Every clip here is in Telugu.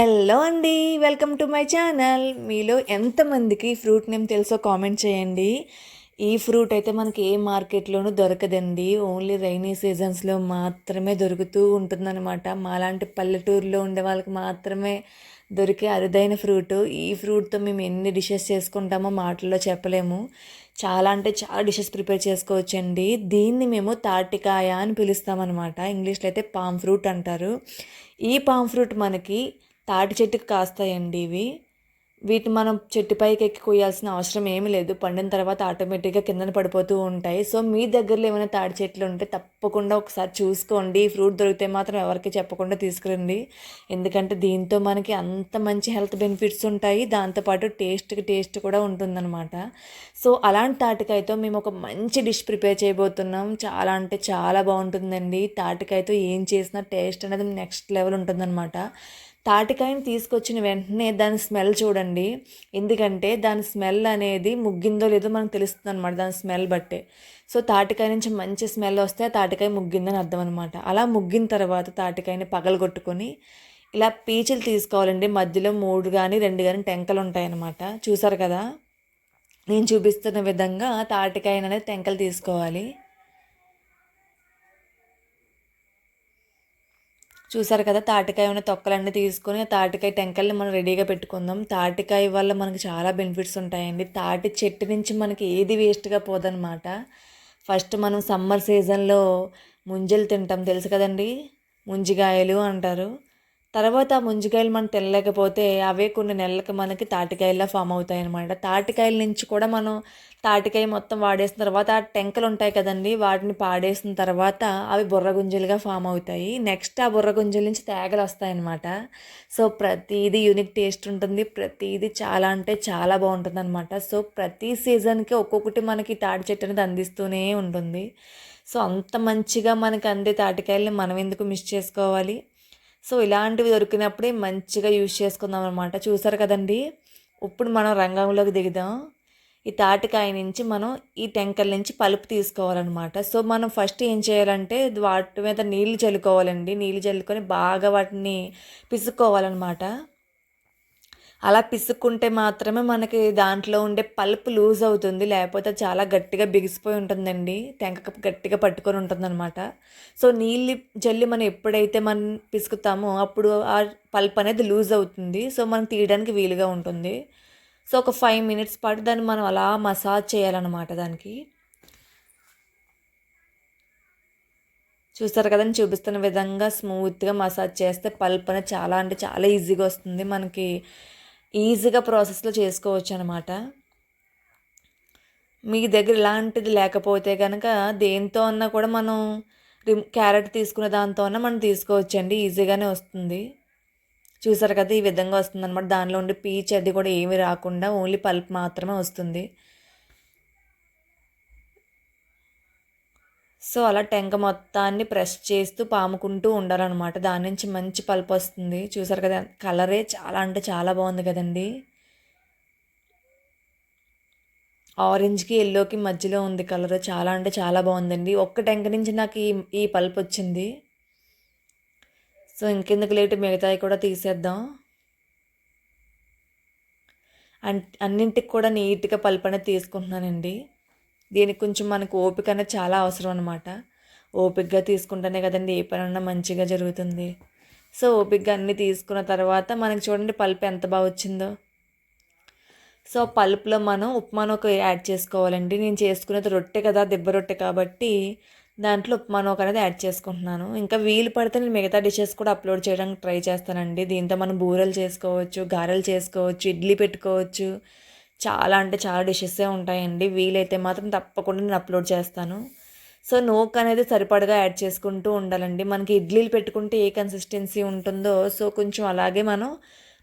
హలో అండి వెల్కమ్ టు మై ఛానల్. మీలో ఎంతమందికి ఫ్రూట్ నేమ్ తెలుసో కామెంట్ చేయండి. ఈ ఫ్రూట్ అయితే మనకి ఏ మార్కెట్లోనూ దొరకదండి. ఓన్లీ రైనీ సీజన్స్లో మాత్రమే దొరుకుతూ ఉంటుందన్నమాట. మాలాంటి పల్లెటూరులో ఉండే వాళ్ళకి మాత్రమే దొరికే అరుదైన ఫ్రూట్. ఈ ఫ్రూట్తో మేము ఎన్ని డిషెస్ చేసుకుంటామో మాటల్లో చెప్పలేము. చాలా అంటే చాలా డిషెస్ ప్రిపేర్ చేసుకోవచ్చండి. దీన్ని మేము తాటికాయ అని పిలుస్తామన్నమాట. ఇంగ్లీష్లో అయితే పామ్ ఫ్రూట్ అంటారు. ఈ పామ్ ఫ్రూట్ మనకి తాటి చెట్టుకు కాస్తాయండి ఇవి. వీటిని మనం చెట్టు పైకి ఎక్కి కొయ్యాల్సిన అవసరం ఏమీ లేదు. పండిన తర్వాత ఆటోమేటిక్గా కిందన పడిపోతూ ఉంటాయి. సో మీ దగ్గరలో ఏమైనా తాటి చెట్లు ఉంటే తప్పకుండా ఒకసారి చూసుకోండి. ఫ్రూట్ దొరికితే మాత్రం ఎవరికి చెప్పకుండా తీసుకురండి. ఎందుకంటే దీంతో మనకి అంత మంచి హెల్త్ బెనిఫిట్స్ ఉంటాయి. దాంతోపాటు టేస్ట్కి టేస్ట్ కూడా ఉంటుందన్నమాట. సో అలాంటి తాటికాయతో మేము ఒక మంచి డిష్ ప్రిపేర్ చేయబోతున్నాం. చాలా అంటే చాలా బాగుంటుందండి. తాటికాయతో ఏం చేసినా టేస్ట్ అనేది నెక్స్ట్ లెవెల్ ఉంటుందన్నమాట. తాటికాయని తీసుకొచ్చిన వెంటనే దాని స్మెల్ చూడండి. ఎందుకంటే దాని స్మెల్ అనేది ముగ్గిందో లేదో మనకు తెలుస్తుంది అనమాట దాని స్మెల్ బట్టే. సో తాటికాయ నుంచి మంచి స్మెల్ వస్తే తాటికాయ ముగ్గిందని అర్థం అనమాట అలా ముగ్గిన తర్వాత తాటికాయని పగలగొట్టుకొని ఇలా పీచులు తీసుకోవాలండి. మధ్యలో మూడు కానీ రెండు కానీ టెంకలు ఉంటాయన్నమాట. చూసారు కదా? నేను చూపిస్తున్న విధంగా తాటికాయని అనేది టెంకలు తీసుకోవాలి. చూసారు కదా తాటికాయ ఉన్న తొక్కలన్నీ తీసుకొని తాటికాయ టెంకల్ని మనం రెడీగా పెట్టుకుందాం. తాటికాయ వల్ల మనకు చాలా బెనిఫిట్స్ ఉంటాయండి. తాటి చెట్టు నుంచి మనకి ఏది వేస్ట్గా పోదనమాట ఫస్ట్ మనం సమ్మర్ సీజన్లో ముంజలు తింటాం. తెలుసు కదండి? ముంజికాయలు అంటారు. తర్వాత ముంజికాయలు మనం తినలేకపోతే అవే కొన్ని నెలలకు మనకి తాటికాయల్లా ఫామ్ అవుతాయి అనమాట తాటికాయల నుంచి కూడా మనం తాటికాయ మొత్తం వాడేసిన తర్వాత ఆ టెంకలు ఉంటాయి కదండి వాటిని పాడేసిన తర్వాత అవి బుర్రగుంజలుగా ఫామ్ అవుతాయి. నెక్స్ట్ ఆ బుర్రగుంజల నుంచి తేగలు వస్తాయన్నమాట. సో ప్రతిదీ యూనిక్ టేస్ట్ ఉంటుంది. ప్రతిదీ చాలా అంటే చాలా బాగుంటుంది అనమాట సో ప్రతి సీజన్కి ఒక్కొక్కటి మనకి తాటి చెట్టు అనేది అందిస్తూనే ఉంటుంది. సో అంత మంచిగా మనకి అందే తాటికాయల్ని మనం ఎందుకు మిస్ చేసుకోవాలి? సో ఇలాంటివి దొరికినప్పుడే మంచిగా యూజ్ చేసుకుందాం అనమాట చూసారు కదండి? ఇప్పుడు మనం రంగంలోకి దిగుదాం. ఈ తాటికాయ నుంచి మనం ఈ టెంకల నుంచి పలుపు తీసుకోవాలన్నమాట. సో మనం ఫస్ట్ ఏం చేయాలంటే వాటి మీద నీళ్ళు చల్లుకోవాలండి. నీళ్ళు చల్లుకొని బాగా వాటిని పిసుక్కోవాలన్నమాట. అలా పిసుక్కుంటే మాత్రమే మనకి దాంట్లో ఉండే పల్ప్ లూజ్ అవుతుంది లేకపోతే చాలా గట్టిగా బిగిసిపోయి ఉంటుందండి. టెంక గట్టిగా పట్టుకొని ఉంటుందన్నమాట. సో నీళ్ళు జల్లి మనం ఎప్పుడైతే మనం పిసుకుతామో అప్పుడు ఆ పల్ప్ అనేది లూజ్ అవుతుంది. సో మనం తీయడానికి వీలుగా ఉంటుంది. సో ఒక ఫైవ్ మినిట్స్ పాటు దాన్ని మనం అలా మసాజ్ చేయాలన్నమాట దానికి. చూస్తారు కదండి చూపిస్తున్న విధంగా స్మూత్గా మసాజ్ చేస్తే పల్ప్ అనేది చాలా అంటే చాలా ఈజీగా వస్తుంది మనకి. ఈజీగా ప్రాసెస్లో చేసుకోవచ్చు అనమాట మీ దగ్గర ఇలాంటిది లేకపోతే కనుక దేంతో అన్నా కూడా మనం రిమ్ క్యారెట్ తీసుకునే దాంతో అన్నా మనం తీసుకోవచ్చండి. ఈజీగానే వస్తుంది. చూసారు కదా ఈ విధంగా వస్తుంది అనమాట దానిలో ఉండే పీచ్ అది కూడా ఏమి రాకుండా ఓన్లీ పల్ప్ మాత్రమే వస్తుంది. సో అలా టెంక మొత్తాన్ని ప్రెస్ చేస్తూ పాముకుంటూ ఉండాలన్నమాట. దాని నుంచి మంచి పల్ప్ వస్తుంది. చూసారు కదా కలరే చాలా అంటే చాలా బాగుంది కదండి. ఆరెంజ్కి ఎల్లోకి మధ్యలో ఉంది కలర్. చాలా అంటే చాలా బాగుందండి. ఒక్క టెంక నుంచి నాకు ఈ ఈ పల్ప్ వచ్చింది. సో ఇంకెందుకు లేటు మిగతాయి కూడా తీసేద్దాం. అన్నింటికి కూడా నీట్గా పల్ప్ అనేది తీసుకుంటున్నానండి. దీనికి కొంచెం మనకు ఓపిక అనేది చాలా అవసరం అనమాట ఓపికగా తీసుకుంటేనే కదండి ఏ పనన్నా మంచిగా జరుగుతుంది. సో ఓపికగా అన్నీ తీసుకున్న తర్వాత మనకి చూడండి పల్ప్ ఎంత బాగా వచ్చిందో. సో పల్ప్లో మనం ఉప్మాను ఒక యాడ్ చేసుకోవాలండి. నేను చేసుకునేది రొట్టె కదా దెబ్బ రొట్టె కాబట్టి దాంట్లో ఉప్మా ఒక అనేది యాడ్ చేసుకుంటున్నాను. ఇంకా వీలు పడితే నేను మిగతా డిషెస్ కూడా అప్లోడ్ చేయడానికి ట్రై చేస్తానండి. దీంతో మనం బూరెలు చేసుకోవచ్చు గారెలు చేసుకోవచ్చు ఇడ్లీ పెట్టుకోవచ్చు చాలా అంటే చాలా డిషెస్సే ఉంటాయండి. వీలైతే మాత్రం తప్పకుండా నేను అప్లోడ్ చేస్తాను. సో నోక్ అనేది సరిపడగా యాడ్ చేసుకుంటూ ఉండాలండి. మనకి ఇడ్లీలు పెట్టుకుంటే ఏ కన్సిస్టెన్సీ ఉంటుందో సో కొంచెం అలాగే మనం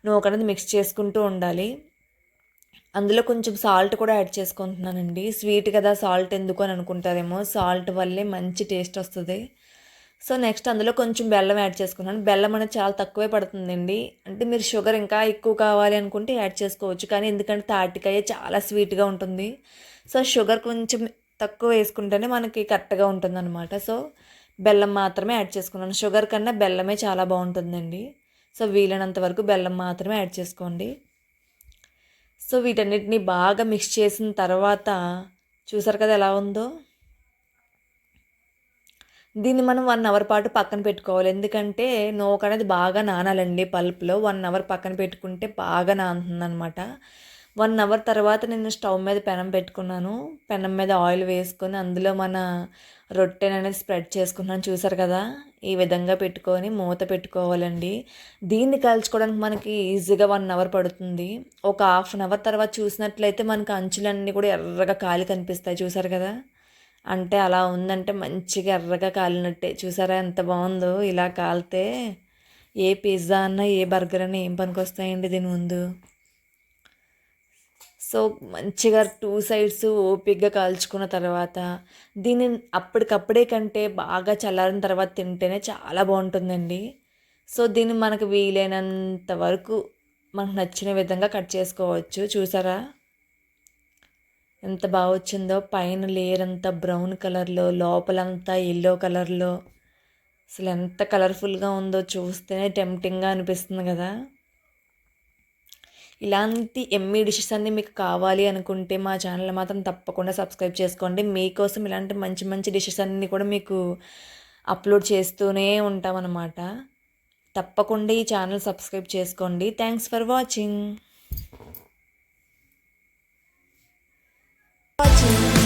నోక్ అనేది మిక్స్ చేసుకుంటూ ఉండాలి. అందులో కొంచెం సాల్ట్ కూడా యాడ్ చేసుకుంటున్నానండి. స్వీట్ కదా సాల్ట్ ఎందుకు అని అనుకుంటారేమో. సాల్ట్ వల్లే మంచి టేస్ట్ వస్తుంది. సో నెక్స్ట్ అందులో కొంచెం బెల్లం యాడ్ చేసుకున్నాను. బెల్లం అనేది చాలా తక్కువే పడుతుందండి. అంటే మీరు షుగర్ ఇంకా ఎక్కువ కావాలి అనుకుంటే యాడ్ చేసుకోవచ్చు. కానీ ఎందుకంటే తాటికాయ చాలా స్వీట్గా ఉంటుంది. సో షుగర్ కొంచెం తక్కువ వేసుకుంటేనే మనకి కరెక్ట్గా ఉంటుంది అనమాట సో బెల్లం మాత్రమే యాడ్ చేసుకున్నాను. షుగర్ కన్నా బెల్లమే చాలా బాగుంటుందండి. సో వీలైనంత వరకు బెల్లం మాత్రమే యాడ్ చేసుకోండి. సో వీటన్నిటిని బాగా మిక్స్ చేసిన తర్వాత చూసారు కదా ఎలా ఉందో? దీన్ని మనం వన్ అవర్ పాటు పక్కన పెట్టుకోవాలి. ఎందుకంటే నోక అనేది బాగా నానాలండి పల్ప్లో. వన్ అవర్ పక్కన పెట్టుకుంటే బాగా నానుతుందనమాట వన్ అవర్ తర్వాత నేను స్టవ్ మీద పెనం పెట్టుకున్నాను. పెనం మీద ఆయిల్ వేసుకొని అందులో మన రొట్టెని అనేది స్ప్రెడ్ చేసుకున్నాను చూసారు కదా? ఈ విధంగా పెట్టుకొని మూత పెట్టుకోవాలండి. దీన్ని కాల్చుకోవడానికి మనకి ఈజీగా వన్ అవర్ పడుతుంది. ఒక హాఫ్ అన్ అవర్ తర్వాత చూసినట్లయితే మనకి అంచులన్నీ కూడా ఎర్రగా కాలి కనిపిస్తాయి. చూసారు కదా? అంటే అలా ఉందంటే మంచిగా ఎర్రగా కాలినట్టే. చూసారా ఎంత బాగుందో? ఇలా కాలితే ఏ పిజ్జా అన్నా ఏ బర్గర్ అన్నా ఏం పనికొస్తాయండి దీని ముందు? సో మంచిగా టూ సైడ్స్ ఓపిక్గా కాల్చుకున్న తర్వాత దీన్ని అప్పటికప్పుడే కంటే బాగా చల్లారిన తర్వాత తింటేనే చాలా బాగుంటుందండి. సో దీన్ని మనకు వీలైనంత వరకు మనకు నచ్చిన విధంగా కట్ చేసుకోవచ్చు. చూసారా? ఎంత బాగా వచ్చిందో పైన లేయర్ అంతా బ్రౌన్ కలర్లో లోపలంతా ఎల్లో కలర్లో. అసలు ఎంత కలర్ఫుల్గా ఉందో చూస్తేనే టెంప్టింగ్గా అనిపిస్తుంది కదా. ఇలాంటి ఎమ్మి డిషెస్ అన్నీ మీకు కావాలి అనుకుంటే మా ఛానల్ మాత్రం తప్పకుండా సబ్స్క్రైబ్ చేసుకోండి. మీకోసం ఇలాంటి మంచి మంచి డిషెస్ అన్నీ కూడా మీకు అప్లోడ్ చేస్తూనే ఉంటామన్నమాట. తప్పకుండా ఈ ఛానల్ సబ్స్క్రైబ్ చేసుకోండి. Thanks for watching. Watching.